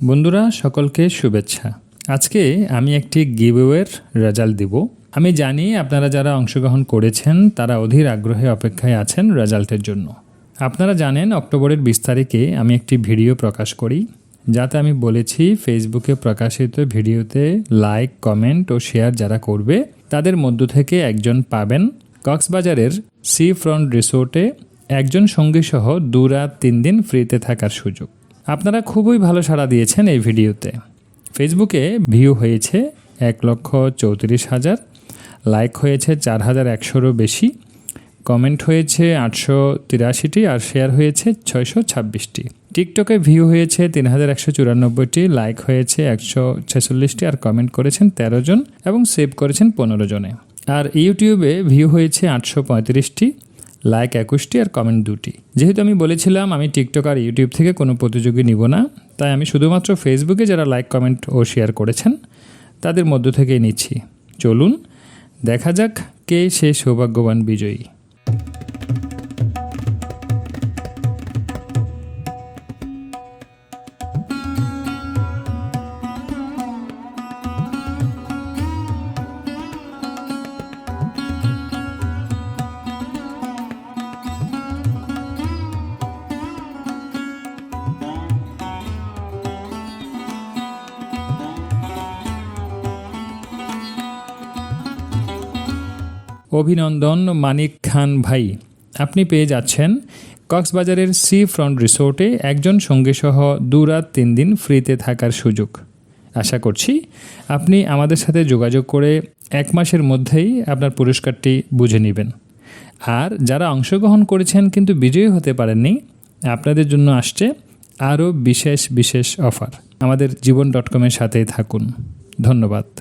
বন্ধুরা, সকলকে শুভেচ্ছা। আজকে আমি একটি গিভওয়ের রেজাল্ট দিব। আমি জানি আপনারা যারা অংশগ্রহণ করেছেন, তারা অধীর আগ্রহে অপেক্ষায় আছেন রেজাল্টের জন্য। আপনারা জানেন, অক্টোবরের বিশ তারিখে আমি একটি ভিডিও প্রকাশ করি। যাতে আমি বলেছি, ফেসবুকে প্রকাশিত ভিডিওতে লাইক, কমেন্ট ও শেয়ার যারা করবে, তাদের মধ্য থেকে একজন পাবেন কক্সবাজারের সি ফ্রন্ট রিসোর্টে একজন সঙ্গীসহ দু রাত তিন দিন ফ্রিতে থাকার সুযোগ। আপনারা খুবই ভালো সাড়া দিয়েছেন এই ভিডিওতে। ফেসবুকে ভিউ হয়েছে এক লক্ষ চৌত্রিশ হাজার, লাইক হয়েছে চার হাজার একশোরও বেশি, কমেন্ট হয়েছে আটশো তিরাশিটি আর শেয়ার হয়েছে ছয়শো ছাব্বিশটি। টিকটকে ভিউ হয়েছে তিন হাজার একশো চুরানব্বইটি, লাইক হয়েছে একশো ছেচল্লিশটি আর কমেন্ট করেছেন তেরো জন এবং সেভ করেছেন পনেরো জনে। আর ইউটিউবে ভিউ হয়েছে আটশো পঁয়ত্রিশটি লাইক একুশটি আর কমেন্ট দুটি। যেহেতু আমি বলেছিলাম, আমি টিকটক আর ইউটিউব থেকে কোনো প্রতিযোগী নিব না, তাই আমি শুধুমাত্র ফেসবুকে যারা লাইক কমেন্ট ও শেয়ার করেছেন, তাদের মধ্য থেকেই নিচ্ছি। চলুন, দেখা যাক কে সে সৌভাগ্যবান বিজয়ী। অভিনন্দন মানিক খান ভাই। আপনি পেয়ে যাচ্ছেন কক্সবাজারের সি ফ্রন্ট রিসোর্টে একজন সঙ্গীসহ দু রাত তিন দিন ফ্রিতে থাকার সুযোগ। আশা করছি আপনি আমাদের সাথে যোগাযোগ করে এক মাসের মধ্যেই আপনার পুরস্কারটি বুঝে নেবেন। আর যারা অংশগ্রহণ করেছেন কিন্তু বিজয়ী হতে পারেননি, আপনাদের জন্য আসছে আরও বিশেষ বিশেষ অফার। আমাদের জীবন ডট কমের সাথেই থাকুন। ধন্যবাদ।